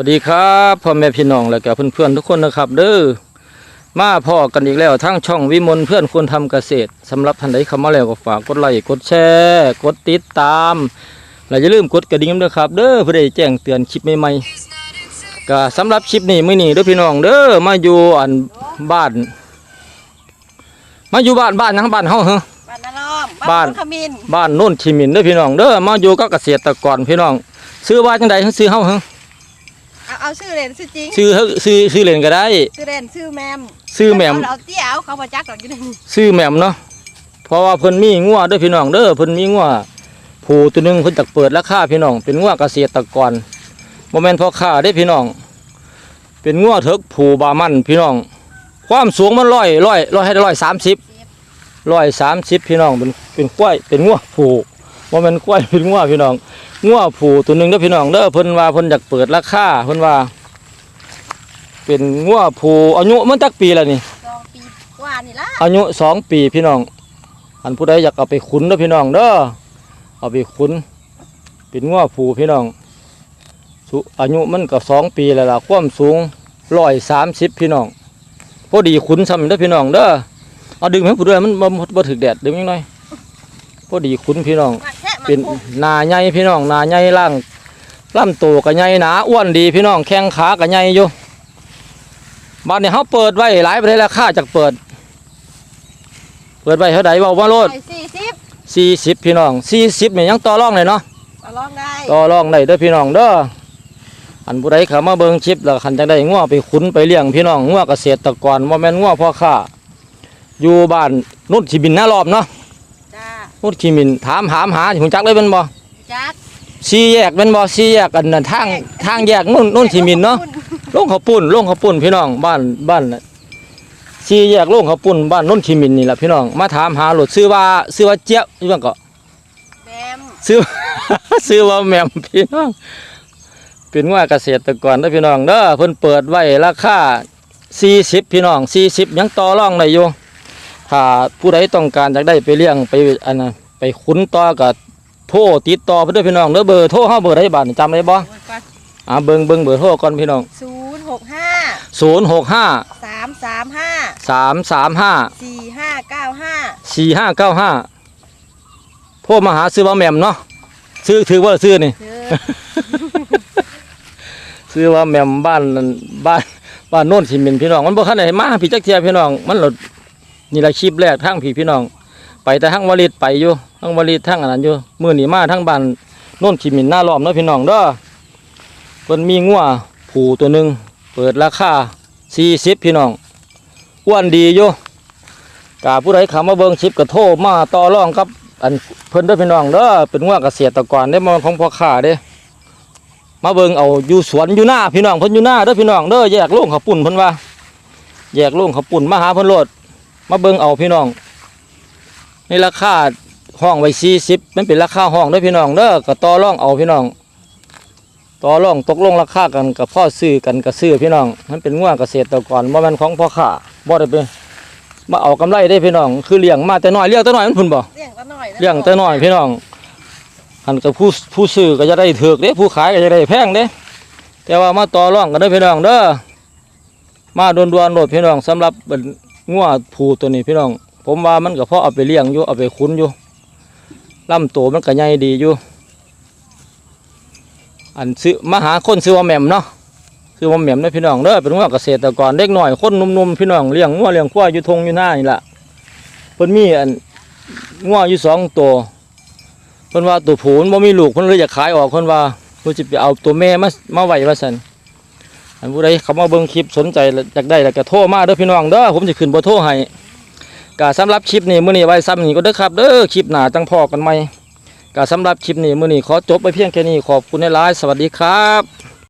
วัสดีครับพ่อแม่พี่น้องและก็เพื่อนๆทุกคนนะครับ เด้อมาพ่อกันอีกแล้วทั้งช่องวิมลเพื่อนคนทำเกษตรสำหรับท่านใดเข้ามาแล้วก็ฝากกดไลค์กดแชร์กดติดตามและอย่าลืมกดกระดิ่งด้วยครับ เด้อเพื่อได้แจ้งเตือนคลิปใหม่ๆก็สำหรับคลิปนี้มื้อนี้เด้อพี่น้องเด้อมาอยู่อันบ้าน มาอยู่บ้านบ้านหยังบ้านเฮาเหรอบ้านนาล้อมบ้านขมินบ้านโน่นชิมินเด้อพี่น้องเด้อมาอยู่กับเกษตรกรพี่น้อง ซื้อว่าจังใดซื้อเฮาเหรอ เอาเอาชื่อเล่นชื่อจริงซื้อเฮาซื้อซื้อเล่นก็ได้ ชื่อเล่นชื่อแมมซื้อแหม่มเอาเตี้ยเอาเขามาจักหรอกอยู่ในนี้ซื้อแหม่มเนาะเพราะว่าเพิ่นมีงัวเด้อพี่น้องเด้อเพิ่นมีงัวผูตัวหนึงเพิ่นจักเปิดราคาพี่น้อง เป็นงัวเกษตรกรบ่แม่นพ่อค้าเด้อพี่น้อง เป็นงัวเถิกผูบามันพี่น้อง ความสูงมันร้อยร้อยร้อยให้ร้อยสามสิบร้อยสามสิบพี่น้องเป็นเป็นกล้วยเป็นงัวผู บ่แม่นกล้วยเป็นงัวพี่น้องงัวผูตัวหนึงเด้อพี่น้องเด้อเพิ่นว่าเพิ่นอยากเปิดราคาเพิ่นว่า เป็นงัวผูอายุมันจักปีแล้วนี่สองปีกว่านี่ละอายุสองปีพี่น้อง อันผู้ใดอยากเอาไปขุนเด้อพี่น้องเด้อเอาไปขุนเป็นง้อผูพี่น้องสุอายุมันก็สองปีแล้วล่ะความสูงร้อยสามสิบพี่น้องพอดีขุนซ้ำเด้อพี่น้องเด้อเอาดึงให้ผู้ด้วยมันบ่บ่ถึกแดดดึงยังไงพอดีขุนพี่น้องมาแค่มา เป็นคุมหนาใหญ่พี่น้องหนาใหญ่ล่างลำตัวก็ใหญ่หนาอ้วนดีพี่น้องแข้งขาก็ใหญ่อยู่บ้านนี้เขาเปิดไว้หลายประเทศราคาจากเปิด เปิดไว้เท่าไหร่บอกว่าโลดไปสี่สิบสี่สิบพี่น้องสี่สิบเนี่ยยังต่อรองเลยเนาะมาลองได้ต่อรองได้เด้อพี่น้องเด้ออันผู้ใดเข้ามาเบิ่งชิปแล้วคันจังได้งัวไปขุนไปเลี้ยงพี่น้องงัวเกษตรกรว่าแม่นงัวพ่อค้าอยู่บ้านนุ่นขีบินหน้ารอบเนาะ จ้านุ่นขีบินถามหามหาหุ่นจักเลยเป็นบ่จักสี่แยกเป็นบ่สี่แยกอันนั้นทางทางแยกนู่นนู่นที่มินเนาะลงเขาวปุ่นลงเขาวปุ่นพี่น้องบ้านบ้านน่ะสี่แยกลงเขาวปุ่นบ้านนู่นที่มินนี่แหละพี่น้องมาถามหาโหลดซื้อว่าซื้อว่าเจี๊ยบนี่ว่าก็แมมซื้อซื้อว่าแหม่มพี่น้องเป็นว่าเกษตรกรเด้อพี่น้องเด้อเพิ่นเปิดไว้ราคา40พี่น้อง40ยังต่อรองได้อยู่ ถ้าผู้ใดต้องการอยากได้ไปเลี้ยงไปอันน่ะไปขุนต่อก็โทรติดต่อเพิ่นเด้อพี่น้องเด้อเบอร์โทรเฮาเบอร์ใดบ้านจำได้บ่อ่าเบิ่งเบิ่งเบอร์โทรก่อนพี่น้องศูนย์หกห้า0 6 5สามสามห้า3 3 5สี่ห้าเก้าห้า4 5 9 5โทรมาหาซื้อว่าแหม่มเนาะซื้อถือว่าซื้อนี่คือซื้อว่าแหม่มบ้านนั่นบ้านบ้านโน่นสิมินพี่น้องมันบ่คันได้มาพี่จักเทียพี่น้องมันหลด นี่ละคลิปแรกทางพี่พี่น้อง ไปแต่ทั้งวลิตไปอยู่ทั้งวลิตทั้งอันนั้นอยู่มื้อนี้มาทั้งบ้านโน่นสิมินหน้าล้อมเนาะพี่น้องเด้อเพิ่นมีงัวผูตัวหนึ่งเปิดราคา40พี่น้องอ้วนดีอยู่กาผู้ใดขามาเบิ่งคลิปก็โทมาต่อรองกับอันเพิ่นเด้อพี่น้องเด้อเป็นงัวเกษตรกรได้มาของพ่อค้าเด้มาเบิงเอาอยู่สวนอยู่หน้าพี่น้องเพิ่นอยู่หน้าเด้อพี่น้องเด้อแยกล่งขาวปุ่นเพิ่นว่า แยกล่งขาวปุ่นมาหาเพิ่นโลด มาเบิ่งเอาพี่น้องในราคาห้องไว้40มันเป็นราคาห้องเด้อพี่น้องเด้อก็ต่อรองเอาพี่น้อง ต่อรองตกลงราคากันกับพ่อซื้อกันก็ซื้อพี่น้องมันเป็นงัวเกษตรกรบ่แม่นของพ่อค้าบ่ได้เป็นมาเอากำไรได้พี่น้อง คือเลี้ยงมาแต่น้อยเลี้ยงแต่น้อยมันพุ่นบ่เลี้ยงตะหน่อยนะเลี้ยงแต่น้อยพี่น้องหันกับผู้ผู้ซื้อก็จะได้ถือกเด้ผู้ขายก็จะได้แพงเด้แต่ว่ามาต่อรองกันเด้อพี่น้องเด้อมาดวนดวนๆโหลดพี่น้องสำหรับเป็น งัวผูตัวนี้พี่น้อง ผมว่ามันก็พอเอาไปเลี้ยงอยู่เอาไปคุ้นอยู่ลำตัวมันก็ใหญ่ดีอยู่ อันซื้อมาหาคนซื้อว่าแหม่มเนาะซื้อว่าแหม่มเด้อพี่น้องเด้อเป็นงัวเกษตรกรเด็กหน่อยคนนุ่มๆพี่น้องเลี้ยงงัวเลี้ยงควายอยู่ทงอยู่หน้านี่ละเพิ่นมีอันงัวอยู่สองตัวเพิ่นว่าตัวผูมันบ่มีลูกเพิ่นเลยอยากขายออกเพิ่นว่าเพิ่นสิไปเอาตัวแม่มามาไว้ว่าซั่น อันผู้ใดเข้ามาเบิ้งคลิปสนใจอยากได้แล้วก็โทรมาเด้อพี่น้องเด้อผมจะขึ้นเบอร์โทรให้ก็สำหรับคลิปนี้มื้อนี้ไว้ซ้ำนี้ก็เด้อครับเด้อคลิปหน้าจังพอกันไหมก็สำหรับคลิปนี้มื้อนี้ขอจบไปเพียงแค่นี้ขอบคุณหลายสวัสดีครับ